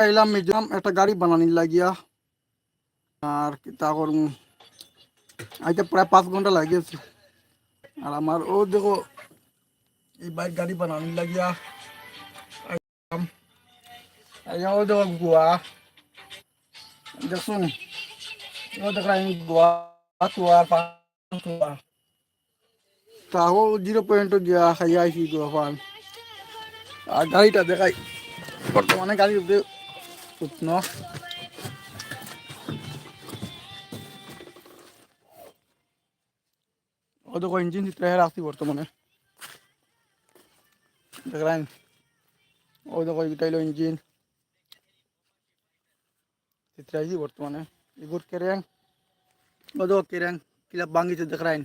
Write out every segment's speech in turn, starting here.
এলাম মিজোরাম একটা গাড়ি বানানির লাগিয়া আর তা করুম আইতে প্রায় পাঁচ ঘণ্টা লাগিয়েছে আর আমার ও দেখো এই বাইক গাড়ি বানানির লাগিয়া আইলাম। আইয়া ও দেখো গোয়া দেখুন ও দেখলাম গোয়া তোয়া তোয়া তাও জিরো পয়েন্ট গিয়া খাইয়া আইসি গোয়া পান আর গাড়িটা দেখাই বর্তমানে গাড়ির উঠন ও দেখো ইঞ্জিন চিত্র আসছি বর্তমানে দেখলেন ও দেখো এটা হলো ইঞ্জিন চিত্র আইসি বর্তমানে এগুর কেরেং ও দেখো কেরেং কিলা ভাঙ্গিছে দেখলেন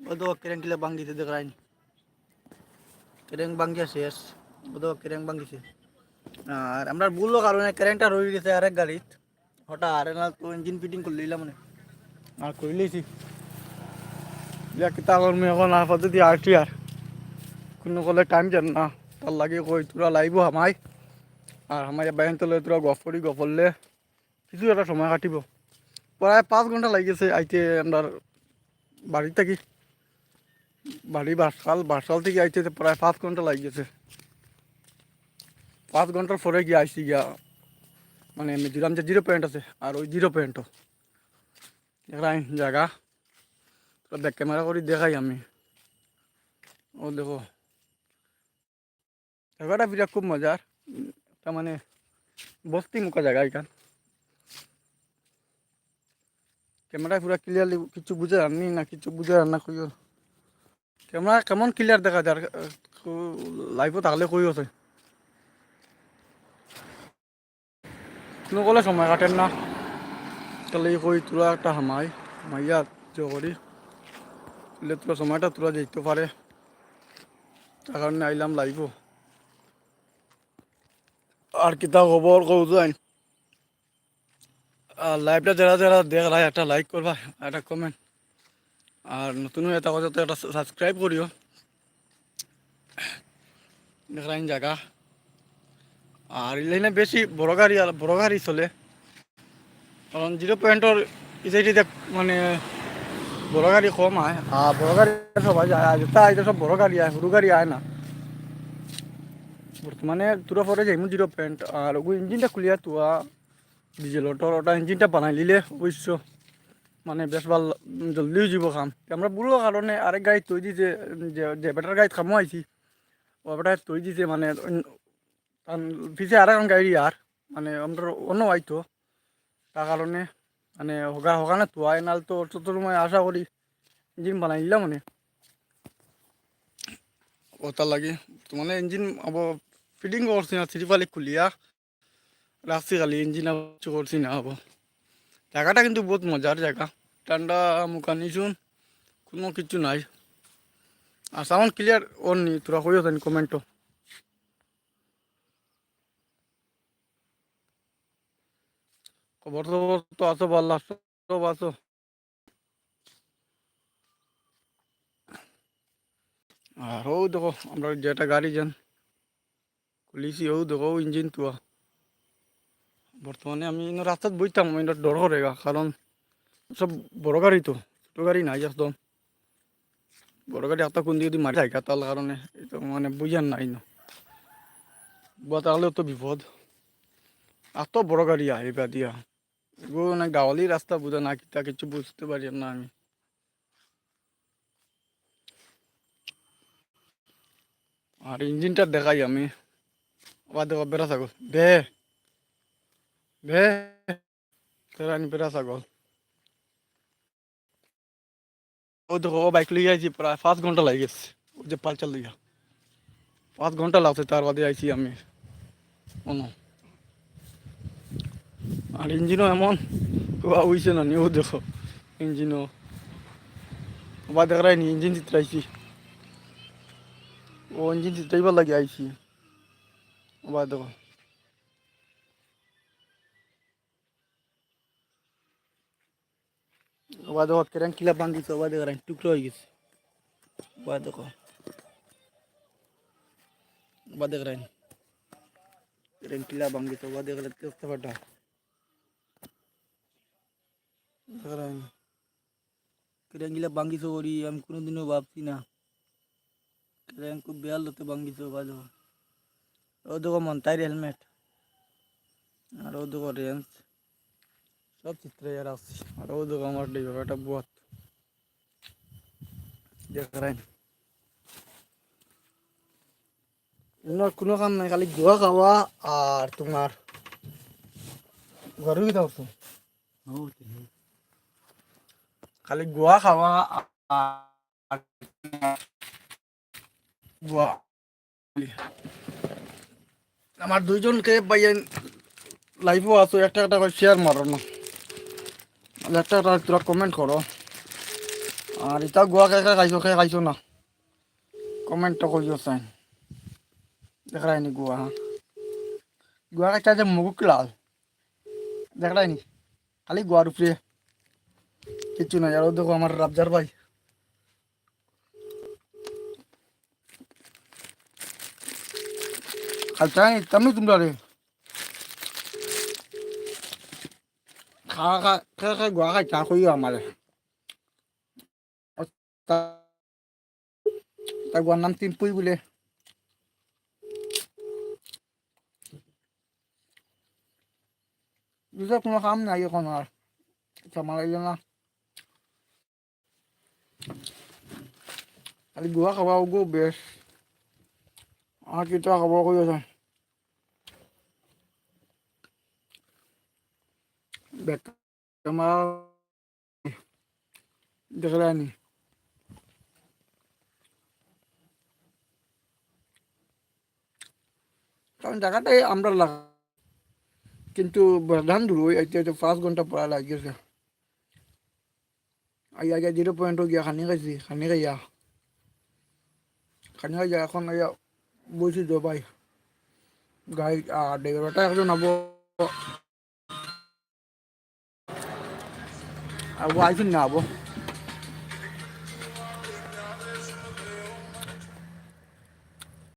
ও দেখো কেরেং কিলা ভাঙ্গিছে দেখলেন কেরেং ভাঙ্গিয়া শেষ ও দেখো কেরেং ভাঙ্গিছে আর আমরা ভুললো কারণে কারেন্টটা রয়ে গেছে আরেক গাড়িত হঠাৎ আর না তো ইঞ্জিন ফিটিং করে লইলাম মানে আর করে লইছি? কিতা করমি এখন আর পদ্ধতি আরটি আর কোনো কলে টাইম জান না। তার লাগে কই, তোরা লাইব হামাই। আর হামাই বাইন তলে তোরা গফ করি গফরলে কিছু একটা সময় কাটিব। প্রায় পাঁচ ঘণ্টা লাগিয়েছে আইতে আপনার বাড়ি থাকি। বাড়ি বারসাল বারসাল থেকে আইতে প্রায় পাঁচ ঘণ্টা লাগিয়েছে পাঁচ ঘণ্টার পরে গিয়ে আইসি গিয়া মানে মিজোরাম যে জিরো পয়েন্ট আছে, আর ওই জিরো পয়েন্টও দেখাই জায়গা। দেখ ক্যামেরা করে দেখাই আমি। ও দেখো। জায়গাটা বিরাট খুব মজার। তার মানে বস্তি মুখা জায়গা এখান। ক্যামেরা পুরা ক্লিয়ারলি কিছু বুঝে আননি না কিছু বুঝে না কইও। ক্যামেরা কেমন ক্লিয়ার দেখা যায় লাইভও থাকলে কইও আছে কোনো কলে সময় কাটেন না তাহলে কই তোরা একটা হামাই মাইয়া করি তাহলে তোরা সময়টা তোরা যেতে পারে তার কারণে আইলাম লাইব আর কিতা খবর কৌজাইন আর লাইভটা যারা যারা দেখলাই একটা লাইক করবা একটা কমেন্ট আর নতুন হয়ে থাকো একটা সাবস্ক্রাইব করিও দেখলাইন জায়গা আর ইলাইনে বেশি বড় গাড়ি আর বড় গাড়ি চলে। কারণ জিরো পয়েন্টর ইসাইটিতে মানে বড় গাড়ি কম আয় আর বড় গাড়ি সবাই যায়, আর যেটা আইতে সব বড় গাড়ি আয়, সরু গাড়ি আয় না। বর্তমানে তোরা পরে যাইমু জিরো পয়েন্ট, আর ওগু ইঞ্জিনটা খুলিয়া তোয়া ডিজেল অটোর ওটা ইঞ্জিনটা বানাই লিলে, অবশ্য মানে বেশ ভালো জলদিও যাব কাম। আমরা বুড়ো কারণে আরেক গাড়ি তৈ দিছে যে বেটার গাড়ি খামো আইছি, ও বেটার তৈ দিছে মানে পিছে আর এখন গাড়ি আর মানে আমরা অন্য আইতো তার কারণে মানে হগা হগানে তোয়াই নাল তো তোর মই আশা করি ইঞ্জিন বানাই দিলাম মানে। ওটার লাগে, তো মানে ইঞ্জিন আব ফিটিং করছি না থ্রি পালি খুলিয়া। রাখছি খালি, ইঞ্জিন কিছু করছি না হব জায়গাটা কিন্তু বহুত মজার জায়গা, ঠান্ডা মুখানি শুন কোনো কিছু নাই। আর সাউন্ড ক্লিয়ার ওর নি, তোরা কইও কমেন্টও খবর টবর তো আছো ভালো সব আছো। আর ও দেখো, আমরা যেটা গাড়ি যান খুলিছি, ও দেখো ইঞ্জিন তো বর্তমানে আমি রাস্তাত বইতাম ইনো ডর করে গা কারণ সব বড় গাড়ি তো, ছোটো গাড়ি নাই একদম। বড় গাড়ি আপনার কোন দিকে যদি মারি যায় তার কারণে এটা মানে বুঝান নাই না। বা তাহলেও তো বিপদ। এত বড় গাড়ি আহিবা দিয়া। এগুলো মানে গাওয়ালি রাস্তা বুঝা না কিতা কিছু বুঝতে পারি না আমি আর ইঞ্জিনটা দেখাই আমি আবার দেখো বেড়া ছাগল বে বে তেরানি বেড়া ছাগল ও দেখো ও বাইক লিয়ে আইছি প্রায় পাঁচ ঘণ্টা লাগে গেছে ও যে পালচাল লিয়া পাঁচ ঘণ্টা লাগছে তার বাদে আইছি আমি অন আর ইঞ্জিনও এমন। হইছে না নিও দেখো, ইঞ্জিনও। আবার দেখাই নি, ইঞ্জিন চিত্রাইছি। ও ইঞ্জিন চিত্রাইবার লাগে আইছি। আবার দেখো। আবার দেখো কেরান কিলা বান্ধিছে আবার দেখো টুকরো হয়ে গেছে। আবার দেখো। আবার দেখ রাইন কেরেন কিলা ভাঙ্গি তো বাদে গেলে দেখতে পাটা দেখলেন কেরেন কিলা ভাঙ্গিছো করি, আমি কোনোদিনও ভাবছি না। কেরেন খুব বেয়াল হতে ভাঙ্গিছো বাজো ও দেখো মন্তাইর হেলমেট? আর ও দেখো রেঞ্জ? সব চিত্রে আর আসছি আর ও দেখো আমার ড্রাইভার একটা বুয়াত দেখলেন এনার কোনো কাম নাই, খালি গোয়া খাওয়া আর তোমার ঘরের ভিতরে উঠছো খালি গোয়া খাওয়া গোয়া। আমার দুইজনকে পাইয়েন লাইভও আছো, একটা একটা করে শেয়ার মারো না। একটা একটা তোরা কমেন্ট করো। আর এটা গোয়া কে খাইছো কে খাইছো না? কমেন্টটা করিও চাই। দেখ রাইনি গোয়া। গোয়া যে মুগুক লাল। দেখ রাইনি খালি গোয়ার উপরে কিচ্ছু নাই। আর ও দেখো আমার রাবজার ভাই। খাইছাই তেমনি তোমরা রে। খা খা খা খা, গোয়া খাই চা কইও আমারে। তার গোয়ার নাম তিনপুই বলে। বুঝলে কোনো কাম নাই এখন আর। সামালাইলে না। খালি গোয়া খাবা গো বেশ আর কিটা খাবার কই আছে বেট আমার দেখলে আনি কারণ জায়গাটাই আমরা লাগা কিন্তু প্রধান দূর ওই আইতে পাঁচ ঘণ্টা পড়া লাগিয়েছে আই আগে জিরো পয়েন্টও গিয়া খানি খাইছি খানি খাইয়া খানি খাইয়া এখন আইয়া তো ভাই গাড়ি আর ড্রাইভারটা একজন হব আবো আইসুন না আবো